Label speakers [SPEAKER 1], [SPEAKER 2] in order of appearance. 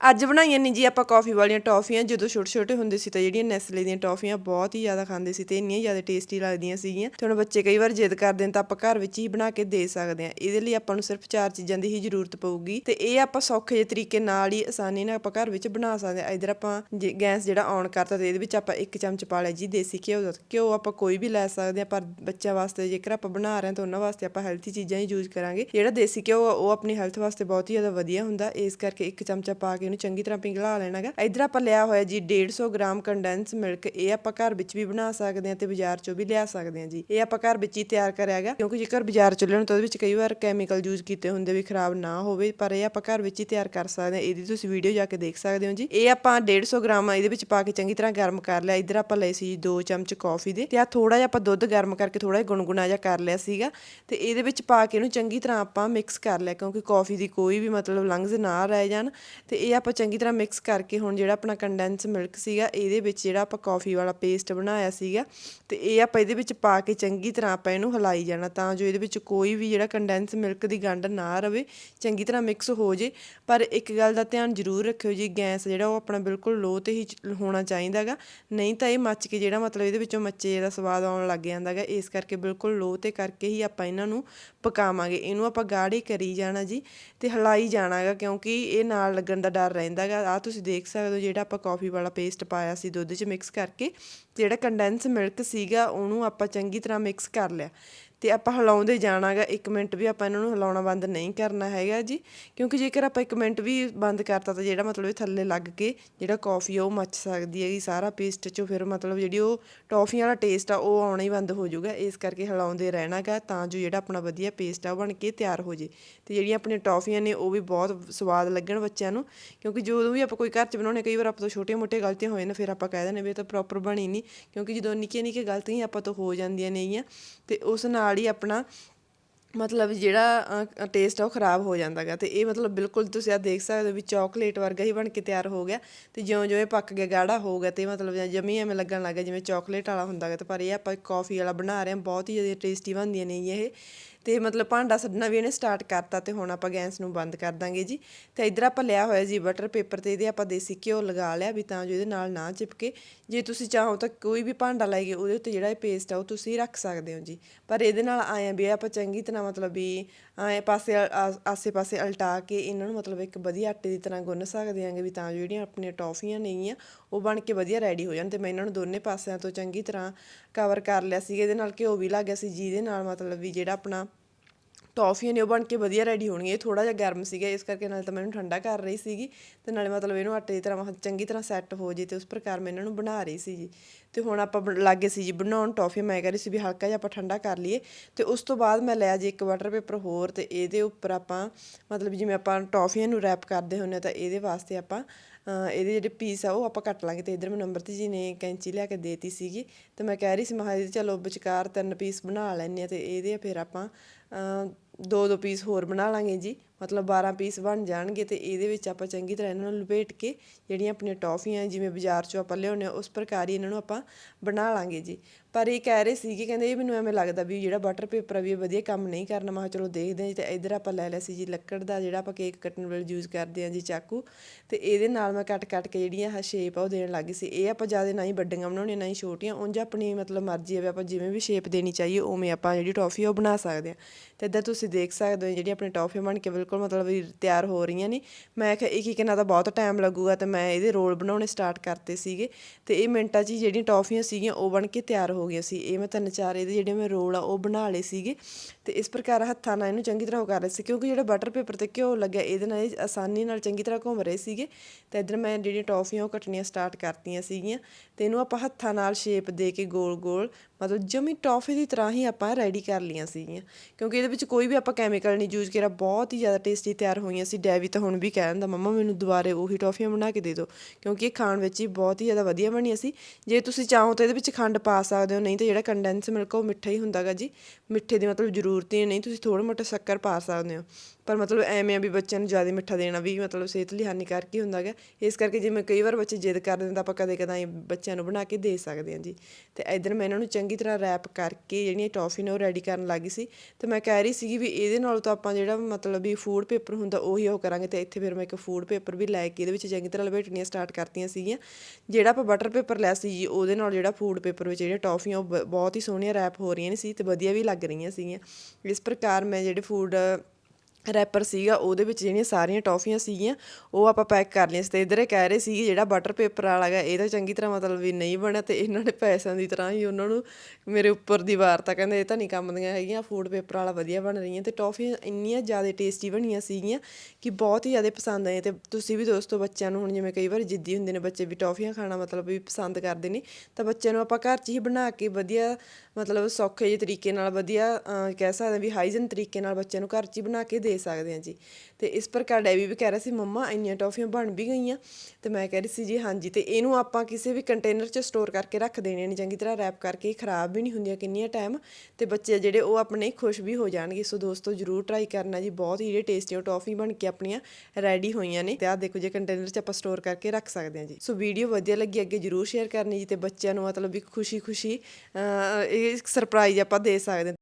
[SPEAKER 1] ਅੱਜ ਬਣਾਈਆਂ ਨੇ ਜੀ ਆਪਾਂ ਕਾਫੀ ਵਾਲੀਆਂ ਟੌਫੀਆਂ, ਜਦੋਂ ਛੋਟੇ ਛੋਟੇ ਹੁੰਦੇ ਸੀ ਤਾਂ ਜਿਹੜੀਆਂ ਨੈਸਲੇ ਦੀਆਂ ਟੌਫੀਆਂ ਬਹੁਤ ਹੀ ਜ਼ਿਆਦਾ ਖਾਂਦੇ ਸੀ ਤੇ ਇੰਨੀਆਂ ਜ਼ਿਆਦਾ ਟੇਸਟੀ ਲੱਗਦੀਆਂ ਸੀਗੀਆਂ ਤੇ ਹੁਣ ਬੱਚੇ ਕਈ ਵਾਰ ਜਿੱਦ ਕਰਦੇ ਨੇ ਤਾਂ ਆਪਾਂ ਘਰ ਵਿੱਚ ਹੀ ਬਣਾ ਕੇ ਦੇ ਸਕਦੇ ਹਾਂ। ਇਹਦੇ ਲਈ ਆਪਾਂ ਨੂੰ ਸਿਰਫ ਚਾਰ ਚੀਜ਼ਾਂ ਦੀ ਹੀ ਜ਼ਰੂਰਤ ਪਊਗੀ ਤੇ ਇਹ ਆਪਾਂ ਸੌਖੇ ਜਿਹੇ ਤਰੀਕੇ ਨਾਲ ਹੀ ਆਸਾਨੀ ਨਾਲ ਆਪਾਂ ਘਰ ਵਿੱਚ ਬਣਾ ਸਕਦੇ ਹਾਂ। ਇਧਰ ਆਪਾਂ ਜੇ ਗੈਸ ਜਿਹੜਾ ਔਨ ਕਰਤਾ ਤੇ ਇਹਦੇ ਵਿੱਚ ਆਪਾਂ ਇੱਕ ਚਮਚ ਪਾ ਲਿਆ ਜੀ ਦੇਸੀ ਘਿਓ ਦਾ। ਘਿਓ ਆਪਾਂ ਕੋਈ ਵੀ ਲੈ ਸਕਦੇ ਹਾਂ ਪਰ ਬੱਚਿਆਂ ਵਾਸਤੇ ਜੇਕਰ ਆਪਾਂ ਬਣਾ ਰਹੇ ਹਾਂ ਤਾਂ ਉਹਨਾਂ ਵਾਸਤੇ ਆਪਾਂ ਹੈਲਥੀ ਚੀਜ਼ਾਂ ਹੀ ਯੂਜ਼ ਕਰਾਂਗੇ। ਜਿਹੜਾ ਦੇਸੀ ਘਿਓ ਆ, ਉਹ ਆਪਣੀ ਹੈਲਥ ਵਾਸਤੇ ਬਹੁਤ ਹੀ ਜ਼ਿਆਦਾ ਵਧੀਆ ਹੁੰਦਾ। ਇਸ ਕਰਕੇ ਇੱਕ ਚਮਚਾ ਪਾ ਕੇ ਇਹਨੂੰ ਚੰਗੀ ਤਰ੍ਹਾਂ ਪਿਘਲਾ ਲੈਣਾਗਾ ਇਧਰ ਆਪਾਂ ਲਿਆ ਹੋਇਆ ਜੀ 150 ਗ੍ਰਾਮ ਕੰਡੈਂਸ ਮਿਲਕ ਇਹ ਆਪਾਂ ਘਰ ਵਿੱਚ ਵੀ ਬਣਾ ਸਕਦੇ ਹਾਂ ਤੇ ਬਾਜ਼ਾਰ ਚੋਂ ਵੀ ਲਿਆ ਸਕਦੇ ਹਾਂ ਜੀ। ਇਹ ਆਪਾਂ ਘਰ ਵਿੱਚ ਹੀ ਤਿਆਰ ਕਰਿਆਗਾ ਕਿਉਂਕਿ ਜੇਕਰ ਬਾਜ਼ਾਰ ਚੋਂ ਲੈਣ ਤਾਂ ਉਹਦੇ ਵਿੱਚ ਕਈ ਵਾਰ ਕੈਮੀਕਲ ਯੂਜ਼ ਕੀਤੇ ਹੁੰਦੇ ਵੀ ਖਰਾਬ ਨਾ ਹੋਵੇ, ਪਰ ਇਹ ਆਪਾਂ ਘਰ ਵਿੱਚ ਹੀ ਤਿਆਰ ਕਰ ਸਕਦੇ ਹਾਂ। ਇਹਦੀ ਤੁਸੀਂ ਵੀਡੀਓ ਜਾ ਕੇ ਦੇਖ ਸਕਦੇ ਹੋ ਜੀ। ਇਹ ਆਪਾਂ 150 ਗ੍ਰਾਮ ਇਹਦੇ ਵਿੱਚ ਪਾ ਕੇ ਚੰਗੀ ਤਰ੍ਹਾਂ ਗਰਮ ਕਰ ਲਿਆ। ਇਧਰ ਆਪਾਂ ਲਏ ਸੀ 2 ਚਮਚ ਕਾਫੀ ਦੇ, ਤੇ ਆ ਥੋੜਾ ਜਿਹਾ ਆਪਾਂ ਦੁੱਧ ਗਰਮ ਕਰਕੇ ਥੋੜਾ ਜਿਹਾ ਗੁਣਗੁਣਾ ਜਿਹਾ ਕਰ ਲਿਆ ਸੀਗਾ। ਤੇ ਇਹਦੇ ਵਿੱਚ ਪਾ ਕੇ ਇਹਨੂੰ ਚੰਗੀ ਤਰ੍ਹਾਂ ਆਪਾਂ ਮਿਕਸ ਕਰ ਲਿਆ, ਕਿਉਂਕਿ ਕਾਫੀ ਦੀ ਕੋਈ ਵੀ ਮਤਲਬ ਲੰਗਜ਼ ਨਾ ਰਹਿ ਜਾਣ। ਤੇ ਇਹ ਆਪਾਂ ਚੰਗੀ ਤਰ੍ਹਾਂ ਮਿਕਸ ਕਰਕੇ ਹੁਣ ਜਿਹੜਾ ਆਪਣਾ ਕੰਡੈਂਸ ਮਿਲਕ ਸੀਗਾ, ਇਹਦੇ ਵਿੱਚ ਜਿਹੜਾ ਆਪਾਂ ਕਾਫੀ ਵਾਲਾ ਪੇਸਟ ਬਣਾਇਆ ਸੀਗਾ, ਤੇ ਇਹ ਆਪਾਂ ਇਹਦੇ ਵਿੱਚ ਪਾ ਕੇ ਚੰਗੀ ਤਰ੍ਹਾਂ ਆਪਾਂ ਇਹਨੂੰ ਹਿਲਾਈ ਜਾਣਾ, ਤਾਂ ਜੋ ਇਹਦੇ ਵਿੱਚ ਕੋਈ ਵੀ ਜਿਹੜਾ ਕੰਡੈਂਸ ਮਿਲਕ ਦੀ ਗੰਢ ਨਾ ਰਵੇ, ਚੰਗੀ ਤਰ੍ਹਾਂ ਮਿਕਸ ਹੋ ਜੇ। ਪਰ ਇੱਕ ਗੱਲ ਦਾ ਧਿਆਨ ਜ਼ਰੂਰ ਰੱਖਿਓ ਜੀ, ਗੈਸ ਜਿਹੜਾ ਉਹ ਆਪਣਾ ਬਿਲਕੁਲ ਲੋ ਤੇ ਹੀ ਚ- ਹੋਣਾ ਚਾਹੀਦਾਗਾ ਨਹੀਂ ਤਾਂ ਇਹ ਮੱਚ ਕੇ ਜਿਹੜਾ ਮਤਲਬ ਇਹਦੇ ਵਿੱਚੋਂ ਮੱਚੇ ਦਾ ਸਵਾਦ ਆਉਣ ਲੱਗ ਜਾਂਦਾਗਾ ਇਸ ਕਰਕੇ ਬਿਲਕੁਲ ਲੋ ਤੇ ਕਰਕੇ ਹੀ ਆਪਾਂ ਇਹਨਾਂ ਨੂੰ ਪਕਾਵਾਂਗੇ। ਇਹਨੂੰ ਆਪਾਂ ਗਾੜੀ ਕਰੀ ਜਾਣਾ ਜੀ, ਤੇ ਹਿਲਾਈ ਜਾਣਾਗਾ ਕਿਉਂਕਿ ਇਹ ਨਾਲ ਲੱਗਣ ਦਾ ਡਰ ਰਹਿੰਦਾਗਾ ਆ ਤੁਸੀਂ ਦੇਖ ਸਕਦੇ ਹੋ ਜਿਹੜਾ ਆਪਾਂ ਕਾਫੀ ਵਾਲਾ ਪੇਸਟ ਪਾਇਆ ਸੀ ਦੁੱਧ 'ਚ ਮਿਕਸ ਕਰਕੇ, ਜਿਹੜਾ ਕੰਡੈਂਸ ਮਿਲਕ ਸੀਗਾ, ਉਹਨੂੰ ਆਪਾਂ ਚੰਗੀ ਤਰ੍ਹਾਂ ਮਿਕਸ ਕਰ ਲਿਆ। ਤੇ ਆਪਾਂ ਹਿਲਾਉਂਦੇ ਜਾਣਾਗਾ 1 ਮਿੰਟ ਵੀ ਆਪਾਂ ਇਹਨਾਂ ਨੂੰ ਹਿਲਾਉਣਾ ਬੰਦ ਨਹੀਂ ਕਰਨਾ ਹੈਗਾ ਜੀ। ਕਿਉਂਕਿ ਜੇਕਰ ਆਪਾਂ 1 ਮਿੰਟ ਵੀ ਬੰਦ ਕਰਤਾ ਤਾਂ ਜਿਹੜਾ ਮਤਲਬ ਇਹ ਥੱਲੇ ਲੱਗ ਕੇ ਜਿਹੜਾ ਕਾਫੀ ਆ ਉਹ ਮੱਚ ਸਕਦੀ ਹੈਗੀ, ਸਾਰਾ ਪੇਸਟ ਚੋਂ ਫਿਰ ਮਤਲਬ ਜਿਹੜੀ ਉਹ ਟੌਫੀਆਂ ਵਾਲਾ ਟੇਸਟ ਆ ਉਹ ਆਉਣਾ ਹੀ ਬੰਦ ਹੋ ਜਾਊਗਾ। ਇਸ ਕਰਕੇ ਹਿਲਾਉਂਦੇ ਰਹਿਣਾਗਾ ਤਾਂ ਜੋ ਜਿਹੜਾ ਆਪਣਾ ਵਧੀਆ ਪੇਸਟ ਆ ਉਹ ਬਣ ਕੇ ਤਿਆਰ ਹੋ ਜੇ। ਤੇ ਜਿਹੜੀਆਂ ਆਪਣੀਆਂ ਟੌਫੀਆਂ ਨੇ ਉਹ ਵੀ ਬਹੁਤ ਸਵਾਦ ਲੱਗਣ ਬੱਚਿਆਂ ਨੂੰ। ਕਿਉਂਕਿ ਜਦੋਂ ਵੀ ਆਪਾਂ ਕੋਈ ਘਰ 'ਚ ਬਣਾਉਣੇ ਕਈ ਵਾਰ ਆਪਾਂ ਤੋਂ ਛੋਟੀਆਂ ਮੋਟੀਆਂ ਗਲਤੀਆਂ ਹੋਏ ਨੇ, ਫਿਰ ਆਪਾਂ ਕਹਿ ਦਿੰਦੇ ਵੀ ਇਹ ਤਾਂ ਪ੍ਰੋਪਰ ਬਣੀ ਨਹੀਂ। ਕਿਉਂਕਿ ਜਦੋਂ ਨਿੱਕੀਆਂ ਨਿੱਕੀਆਂ ਗਲਤੀਆਂ ਆਪਾਂ ਤੋਂ ਹੋ ਜਾਂਦੀਆਂ ਨੇਗੀਆਂ ਤੇ ਉਸ ਨਾਲ ਹੀ ਆਪਣਾ ਮਤਲਬ ਜਿਹੜਾ ਟੇਸਟ ਆ ਉਹ ਖਰਾਬ ਹੋ ਜਾਂਦਾਗਾ ਤੇ ਇਹ ਮਤਲਬ ਬਿਲਕੁਲ ਤੁਸੀਂ ਆ ਦੇਖ ਸਕਦੇ ਹੋ ਵੀ ਚਾਕਲੇਟ ਵਰਗਾ ਹੀ ਬਣ ਕੇ ਤਿਆਰ ਹੋ ਗਿਆ। ਤੇ ਜਿਉਂ-ਜਿਉਂ ਇਹ ਪੱਕ ਗਿਆ, ਗਾੜਾ ਹੋ ਗਿਆ ਤੇ ਮਤਲਬ ਜਮੀ ਐਵੇਂ ਲੱਗਣ ਲੱਗਾ ਜਿਵੇਂ ਚਾਕਲੇਟ ਵਾਲਾ ਹੁੰਦਾਗਾ ਤੇ ਪਰ ਇਹ ਆਪਾਂ ਕਾਫੀ ਵਾਲਾ ਬਣਾ ਰਹੇ ਹਾਂ, ਬਹੁਤ ਹੀ ਜ਼ਿਆਦਾ ਟੇਸਟੀ ਬਣਦੀਆਂ ਨੇ ਜੀ ਇਹ। ਤੇ ਮਤਲਬ ਭਾਂਡਾ ਛੱਡਣਾ ਵੀ ਇਹਨੇ ਸਟਾਰਟ ਕਰਤਾ ਤੇ ਹੁਣ ਆਪਾਂ ਗੈਸ ਨੂੰ ਬੰਦ ਕਰ ਦਾਂਗੇ ਜੀ। ਤੇ ਇਧਰ ਆਪਾਂ ਲਿਆ ਹੋਇਆ ਜੀ ਬਟਰ ਪੇਪਰ ਤੇ ਇਹਦੇ ਆਪਾਂ ਦੇਸੀ ਘਿਓ ਲਗਾ ਲਿਆ ਵੀ ਤਾਂ ਜੋ ਇਹਦੇ ਨਾਲ ਨਾ ਚਿਪਕੇ। ਜੇ ਤੁਸੀਂ ਚਾਹੋ ਤਾਂ ਕੋਈ ਵੀ ਭਾਂਡਾ ਲੈ ਕੇ ਉਹਦੇ ਉੱਤੇ ਜਿਹੜਾ ਇਹ ਪੇਸਟ ਆ ਉਹ ਤੁਸੀਂ ਰੱਖ ਸਕਦੇ ਹੋ ਜੀ। ਪਰ ਇਹਦੇ ਨਾਲ ਆਇਆ ਵੀ ਆਪਾਂ ਚੰਗੀ ਤਰ੍ਹਾਂ ਮਤਲਬ ਵੀ ਆਏ ਪਾਸੇ ਆਸੇ ਪਾਸੇ ਉਲਟਾ ਕੇ ਇਹਨਾਂ ਨੂੰ ਮਤਲਬ ਇੱਕ ਵਧੀਆ ਆਟੇ ਦੀ ਤਰ੍ਹਾਂ ਗੁੰਨ ਸਕਦੇ ਆਂਗੇ ਵੀ ਤਾਂ ਜੋ ਜਿਹੜੀਆਂ ਆਪਣੀਆਂ ਟੌਫੀਆਂ ਨੇਗੀਆਂ ਉਹ ਬਣ ਕੇ ਵਧੀਆ ਰੈਡੀ ਹੋ ਜਾਣ ਤੇ ਮੈਂ ਇਹਨਾਂ ਨੂੰ ਦੋਨੇ ਪਾਸਿਆਂ ਤੋਂ ਚੰਗੀ ਤਰ੍ਹਾਂ ਕਵਰ ਕਰ ਲਿਆ ਸੀ ਇਹਦੇ ਨਾਲ ਘਿਓ ਵੀ ਲੱਗ ਗਿਆ ਸੀ ਜਿਹਦੇ ਨਾਲ ਮਤਲਬ ਵੀ ਜਿਹੜਾ ਆਪਣਾ ਟੌਫੀਆਂ ਨੇ ਉਹ ਬਣ ਕੇ ਵਧੀਆ ਰੈਡੀ ਹੋਣਗੀਆਂ ਇਹ ਥੋੜਾ ਜਿਹਾ ਗਰਮ ਸੀਗਾ, ਇਸ ਕਰਕੇ ਨਾਲ ਤਾਂ ਮੈਂ ਇਹਨੂੰ ਠੰਡਾ ਕਰ ਰਹੀ ਸੀਗੀ। ਤੇ ਨਾਲੇ ਮਤਲਬ ਇਹਨੂੰ ਆਟੇ ਦੀ ਤਰ੍ਹਾਂ, ਚੰਗੀ ਤਰ੍ਹਾਂ ਸੈੱਟ ਹੋ ਜੇ ਤੇ ਉਸ ਪ੍ਰਕਾਰ ਮੈਂ ਇਹਨਾਂ ਨੂੰ ਬਣਾ ਰਹੀ ਸੀ ਜੀ ਤੇ ਹੁਣ ਆਪਾਂ ਬਣ- ਲੱਗੇ ਸੀ ਜੀ ਬਣਾਉਣ ਟੌਫੀ ਮੈਂ ਕਹਿ ਰਹੀ ਸੀ ਵੀ ਹਲਕਾ ਜਿਹਾ ਆਪਾਂ ਠੰਡਾ ਕਰ ਲਈਏ। ਤੇ ਉਸ ਤੋਂ ਬਾਅਦ ਮੈਂ ਲਿਆ ਜੀ ਇੱਕ ਬਟਰ ਪੇਪਰ ਹੋਰ ਤੇ ਇਹਦੇ ਉੱਪਰ ਆਪਾਂ, ਮਤਲਬ ਜਿਵੇਂ ਆਪਾਂ ਟੌਫੀਆਂ ਨੂੰ ਰੈਪ ਕਰਦੇ ਹੁੰਦੇ ਤਾਂ ਇਹਦੇ ਵਾਸਤੇ ਆਪਾਂ ਇਹਦੇ ਜਿਹੜੇ ਪੀਸ ਆ, ਉਹ ਆਪਾਂ ਕੱਟ ਲਾਂਗੇ ਤੇ ਇਧਰ ਮੈਨੂੰ ਅੰਮ੍ਰਿਤ ਜੀ ਨੇ ਕੈਂਚੀ ਲਿਆ ਕੇ ਦੇਤੀ ਸੀਗੀ ਤੇ ਮੈਂ ਕਹਿ ਰਹੀ ਸੀ ਮਹਾ ਚਲੋ ਵਿਚਕਾਰ ਤਿੰਨ ਪੀਸ ਬਣਾ ਲੈਣੇ ਆ ਤੇ ਇਹਦੇ ਫਿਰ ਆਪਾਂ ਦੋ ਦੋ ਪੀਸ ਹੋਰ ਬਣਾ ਲਾਂਗੇ ਜੀ। ਮਤਲਬ 12 ਪੀਸ ਬਣ ਜਾਣਗੇ ਤੇ ਇਹਦੇ ਵਿੱਚ ਆਪਾਂ ਚੰਗੀ ਤਰ੍ਹਾਂ ਇਹਨਾਂ ਨੂੰ ਲਪੇਟ ਕੇ ਜਿਹੜੀਆਂ ਆਪਣੀਆਂ ਟੌਫੀਆਂ ਜਿਵੇਂ ਬਾਜ਼ਾਰ 'ਚੋਂ ਆਪਾਂ ਲਿਆਉਂਦੇ ਆ ਉਸ ਪ੍ਰਕਾਰ ਹੀ ਇਹਨਾਂ ਨੂੰ ਆਪਾਂ ਬਣਾ ਲਾਂਗੇ ਜੀ। ਪਰ ਇਹ ਕਹਿ ਰਹੇ ਸੀਗੇ, ਕਹਿੰਦੇ ਇਹ ਮੈਨੂੰ ਐਵੇਂ ਲੱਗਦਾ ਵੀ ਜਿਹੜਾ ਬਟਰ ਪੇਪਰ ਆ ਵੀ ਇਹ ਵਧੀਆ ਕੰਮ ਨਹੀਂ ਕਰਨਾ। ਮੈਂ ਚਲੋ ਦੇਖਦੇ ਹਾਂ ਤੇ ਇਧਰ ਆਪਾਂ ਲੈ ਲਿਆ ਸੀ ਜੀ ਲੱਕੜ ਦਾ ਜਿਹੜਾ ਆਪਾਂ ਕੇਕ ਕੱਟਣ ਵੇਲੇ ਯੂਜ਼ ਕਰਦੇ ਹਾਂ ਜੀ ਚਾਕੂ। ਤੇ ਇਹਦੇ ਨਾਲ ਮੈਂ ਕੱਟ ਕੱਟ ਕੇ ਜਿਹੜੀਆਂ ਆਹ ਸ਼ੇਪ ਆ ਉਹ ਦੇਣ ਲੱਗੀ ਸੀ। ਇਹ ਆਪਾਂ ਜ਼ਿਆਦਾ ਨਾ ਹੀ ਵੱਡੀਆਂ ਬਣਾਉਣੀਆਂ, ਨਾ ਹੀ ਛੋਟੀਆਂ, ਉਂਝ ਆਪਣੀ ਮਤਲਬ ਮਰਜ਼ੀ ਹੈ ਵੀ ਆਪਾਂ ਜਿਵੇਂ ਵੀ ਸ਼ੇਪ ਦੇਣੀ ਚਾਹੀਏ, ਉਵੇਂ ਆਪਾਂ ਜਿਹੜੀ ਟੌਫੀ ਆ ਉਹ ਬਣਾ ਸਕਦੇ ਹਾਂ। ਤੇ ਇੱਧਰ ਤੁਸੀਂ ਦੇਖ ਸਕਦੇ ਹੋ ਜਿਹੜੀ ਆਪਣੀ ਟੌਫੀ ਬਣ ਕੇ ਬਿਲਕੁਲ ਮਤਲਬ ਵੀ ਤਿਆਰ ਹੋ ਰਹੀਆਂ ਨੇ। ਮੈਂ ਕਿਹਾ ਇੱਕ ਇੱਕ ਨਾਲ ਤਾਂ ਬਹੁਤ ਟਾਈਮ ਲੱਗੂਗਾ ਤੇ ਮੈਂ ਇਹਦੇ ਰੋਲ ਬਣਾਉਣੇ ਸਟਾਰਟ ਕਰਤੇ ਸੀਗੇ। ਤੇ ਇਹ ਮਿੰਟਾਂ 'ਚ ਹੀ ਜਿਹੜੀਆਂ ਟੌਫੀਆਂ ਸੀਗੀਆਂ ਉਹ ਬਣ ਕੇ ਤਿਆਰ ਹੋ ਗਈਆਂ ਸੀ। ਇਹ ਮੈਂ ਤਿੰਨ ਚਾਰ ਇਹਦੇ ਜਿਹੜੇ ਮੈਂ ਰੋਲ ਆ ਉਹ ਬਣਾ ਲਏ ਸੀਗੇ। ਤੇ ਇਸ ਪ੍ਰਕਾਰ ਹੱਥਾਂ ਨਾਲ ਇਹਨੂੰ ਚੰਗੀ ਤਰ੍ਹਾਂ ਉਹ ਕਰ ਰਹੇ ਸੀ। ਕਿਉਂਕਿ ਜਿਹੜਾ ਬਟਰ ਪੇਪਰ ਤੇ ਘਿਓ ਲੱਗਿਆ, ਇਹਦੇ ਨਾਲ ਇਹ ਆਸਾਨੀ ਨਾਲ ਚੰਗੀ ਤਰ੍ਹਾਂ ਘੁੰਮ ਰਹੇ ਸੀਗੇ। ਤੇ ਇਧਰ ਮੈਂ ਜਿਹੜੀਆਂ ਟੌਫੀਆਂ ਉਹ ਕੱਟਣੀਆਂ ਸਟਾਰਟ ਕਰਤੀਆਂ ਸੀਗੀਆਂ। ਤੇ ਇਹਨੂੰ ਆਪਾਂ ਹੱਥਾਂ ਨਾਲ ਸ਼ੇਪ ਦੇ ਕੇ ਗੋਲ ਗੋਲ, ਮਤਲਬ ਜਮੀ ਟੌਫੀ ਦੀ ਤਰ੍ਹਾਂ ਹੀ ਆਪਾਂ ਰੈਡੀ ਕਰ ਲਈਆਂ ਸੀਗੀਆਂ। ਕਿਉਂਕਿ ਇਹਦੇ ਵਿੱਚ ਕੋਈ ਵੀ ਆਪਾਂ ਕੈਮੀਕਲ ਨਹੀਂ ਯੂਜ਼ ਕਰਿਆ, ਬਹੁਤ ਹੀ ਜ਼ਿਆਦਾ ਟੇਸਟੀ ਤਿਆਰ ਹੋਈਆਂ ਸੀ, ਡੈਵੀ ਤਾਂ ਹੁਣ ਵੀ ਕਹਿ ਦਿੰਦਾ ਮੰਮਾ, ਮੈਨੂੰ ਦੁਬਾਰੇ ਉਹੀ ਟੌਫੀਆਂ ਬਣਾ ਕੇ ਦੇ ਦਿਓ, ਕਿਉਂਕਿ ਇਹ ਖਾਣ ਵਿੱਚ ਹੀ ਬਹੁਤ ਹੀ ਜ਼ਿਆਦਾ ਵਧੀਆ ਬਣੀਆਂ ਸੀ। ਜੇ ਤੁਸੀਂ ਚਾਹੋ ਤਾਂ ਇਹਦੇ ਵਿੱਚ ਖੰਡ ਪਾ ਸਕਦੇ ਹੋ, ਨਹੀਂ ਤਾਂ ਜਿਹੜਾ ਕੰਡੈਂਸ ਮਿਲਕ ਉਹ ਮਿੱਠਾ ਹੀ ਹੁੰਦਾਗਾ ਜੀ। ਮਿੱਠੇ ਦੀ ਮਤਲਬ ਜ਼ਰੂਰਤ ਹੀ ਨਹੀਂ, ਤੁਸੀਂ ਥੋੜਾ ਮੋਟਾ ਸ਼ੱਕਰ ਪਾ ਸਕਦੇ ਹੋ। ਪਰ ਮਤਲਬ ਐਵੇਂ ਆ ਵੀ ਬੱਚਿਆਂ ਨੂੰ ਜ਼ਿਆਦਾ ਮਿੱਠਾ ਦੇਣਾ ਵੀ ਮਤਲਬ ਸਿਹਤ ਲਈ ਹਾਨੀਕਾਰਕ ਹੀ ਹੁੰਦਾ ਗਾ। ਇਸ ਕਰਕੇ ਜਿਵੇਂ ਕਈ ਵਾਰ ਬੱਚੇ ਜਿੱਦ ਕਰਦੇ ਨੇ ਤਾਂ ਆਪਾਂ ਕਦੇ ਕਦਾਈ ਬੱਚਿਆਂ ਨੂੰ ਬਣਾ ਕੇ ਦੇ ਸਕਦੇ ਹਾਂ ਜੀ। ਤੇ ਇਧਰ ਮੈਂ ਇਹਨਾਂ ਨੂੰ ਚੰਗੀ ਤਰ੍ਹਾਂ ਰੈਪ ਕਰਕੇ ਜਿਹੜੀਆਂ ਟੌਫੀ ਨੇ ਉਹ ਰੈਡੀ ਕਰਨ ਲੱਗੀ ਸੀ। ਤੇ ਮੈਂ ਕਹਿ ਰਹੀ ਸੀਗੀ ਵੀ ਇਹਦੇ ਨਾਲੋਂ ਤਾਂ ਆਪਾਂ ਜਿਹੜਾ ਮਤਲਬ ਵੀ ਫੂਡ ਪੇਪਰ ਹੁੰਦਾ ਉਹੀ ਉਹ ਕਰਾਂਗੇ। ਤੇ ਇੱਥੇ ਫਿਰ ਮੈਂ ਇੱਕ ਫੂਡ ਪੇਪਰ ਵੀ ਲੈ ਕੇ ਇਹਦੇ ਵਿੱਚ ਚੰਗੀ ਤਰ੍ਹਾਂ ਲਪੇਟਣੀਆਂ ਸਟਾਰਟ ਕਰਤੀਆਂ ਸੀਗੀਆਂ। ਜਿਹੜਾ ਆਪਾਂ ਬਟਰ ਪੇਪਰ ਲਿਆ ਸੀ ਜੀ, ਉਹਦੇ ਨਾਲ ਜਿਹੜਾ ਫੂਡ ਪੇਪਰ ਵਿੱਚ ਜਿਹੜੀਆਂ ਟੌਫੀਆਂ ਉਹ ਬ- ਬਹੁਤ ਹੀ ਸੋਹਣੀਆਂ ਰੈਪ ਹੋ ਰਹੀਆਂ ਨੇ ਸੀ ਤੇ ਵਧੀਆ ਵੀ ਲੱਗ ਰਹੀਆਂ ਸੀਗੀਆਂ। ਇਸ ਪ੍ਰਕਾਰ ਮੈਂ ਜਿਹੜੇ ਫੂਡ ਰੈਪਰ ਸੀਗਾ, ਉਹਦੇ ਵਿੱਚ ਜਿਹੜੀਆਂ ਸਾਰੀਆਂ ਟੌਫੀਆਂ ਸੀਗੀਆਂ, ਉਹ ਆਪਾਂ ਪੈਕ ਕਰ ਲਈਆਂ। ਸੀ ਤੇ ਇਧਰ ਇਹ ਕਹਿ ਰਹੇ ਸੀ ਜਿਹੜਾ ਬਟਰ ਪੇਪਰ ਵਾਲਾ ਗਾ ਇਹ ਤਾਂ ਚੰਗੀ ਤਰ੍ਹਾਂ ਮਤਲਬ ਵੀ ਨਹੀਂ ਬਣਿਆ ਤੇ ਇਹਨਾਂ ਨੇ ਪੈਸਿਆਂ ਦੀ ਤਰ੍ਹਾਂ ਹੀ ਉਹਨਾਂ ਨੂੰ ਮੇਰੇ ਉੱਪਰ ਦੀ ਵਾਰ ਤਾਂ ਕਹਿੰਦੇ ਇਹ ਤਾਂ ਨਹੀਂ ਕੰਮ ਦੀਆਂ ਹੈਗੀਆਂ ਫੂਡ ਪੇਪਰ ਵਾਲਾ ਵਧੀਆ ਬਣ ਰਹੀਆਂ। ਤੇ ਟੌਫੀਆਂ ਇੰਨੀਆਂ ਜ਼ਿਆਦਾ ਟੇਸਟੀ ਬਣੀਆਂ ਸੀਗੀਆਂ ਕਿ ਬਹੁਤ ਹੀ ਜ਼ਿਆਦਾ ਪਸੰਦ ਆਈਆਂ। ਤੇ ਤੁਸੀਂ ਵੀ ਦੋਸਤੋ, ਬੱਚਿਆਂ ਨੂੰ ਹੁਣ ਜਿਵੇਂ ਕਈ ਵਾਰ ਜਿੱਦੀ ਹੁੰਦੇ ਨੇ ਬੱਚੇ ਵੀ ਟੌਫੀਆਂ ਖਾਣਾ ਮਤਲਬ ਵੀ ਪਸੰਦ ਕਰਦੇ ਨੇ, ਤਾਂ ਬੱਚਿਆਂ ਨੂੰ ਆਪਾਂ ਘਰ 'ਚ ਹੀ ਬਣਾ ਕੇ ਵਧੀਆ ਮਤਲਬ ਸੌਖੇ ਜਿਹੇ ਤਰੀਕੇ ਨਾਲ, ਵਧੀਆ ਕਹਿ ਸਕਦੇ ਵੀ ਹਾਈਜਨ ਤਰੀਕੇ ਨਾਲ ਬੱਚਿਆਂ ਨੂੰ ਘਰ 'ਚ ਹੀ ਬਣਾ ਕੇ ਦੇ ਸਕਦੇ ਹਾਂ ਜੀ। ਤੇ ਇਸ ਪ੍ਰਕਾਰ ਡੈਵੀ ਵੀ ਕਹਿ ਰਿਹਾ ਸੀ, ਮੰਮਾ, ਇੰਨੀਆਂ ਟੌਫੀਆਂ ਬਣ ਵੀ ਗਈਆਂ। ਤੇ ਮੈਂ ਕਹਿ ਰਹੀ ਸੀ ਜੀ, ਹਾਂਜੀ। ਤੇ ਇਹਨੂੰ ਆਪਾਂ ਕਿਸੇ ਵੀ ਕੰਟੇਨਰ 'ਚ ਸਟੋਰ ਕਰਕੇ ਰੱਖ ਦੇਣੇ ਨੇ, ਚੰਗੀ ਤਰ੍ਹਾਂ ਰੈਪ ਕਰਕੇ ਖਰਾਬ ਵੀ ਨਹੀਂ ਹੁੰਦੀਆਂ ਕਿੰਨੀਆਂ ਟਾਈਮ ਤੇ ਬੱਚੇ ਜਿਹੜੇ ਉਹ ਆਪਣੇ ਖੁਸ਼ ਵੀ ਹੋ ਜਾਣਗੇ। ਸੋ ਦੋਸਤੋ, ਜਰੂਰ ਟਰਾਈ ਕਰਨਾ ਜੀ। ਬਹੁਤ ਹੀ ਜਿਹੜੇ ਟੇਸਟੀ ਉਹ ਟੌਫੀ ਬਣ ਕੇ ਆਪਣੀਆਂ ਰੈਡੀ ਹੋਈਆਂ ਨੇ। ਤੇ ਆਹ ਦੇਖੋ ਜੇ ਕੰਟੇਨਰ 'ਚ ਆਪਾਂ ਸਟੋਰ ਕਰਕੇ ਰੱਖ ਸਕਦੇ ਹਾਂ ਜੀ। ਸੋ ਵੀਡੀਓ ਵਧੀਆ ਲੱਗੀ, ਅੱਗੇ ਜਰੂਰ ਸ਼ੇਅਰ ਕਰਨੀ ਜੀ। ਤੇ ਬੱਚਿਆਂ ਨੂੰ ਮਤਲਬ ਵੀ ਖੁਸ਼ੀ ਖੁਸ਼ੀ ਇਹ ਸਰਪ੍ਰਾਈਜ਼ ਆਪਾਂ ਦੇ ਸਕਦੇ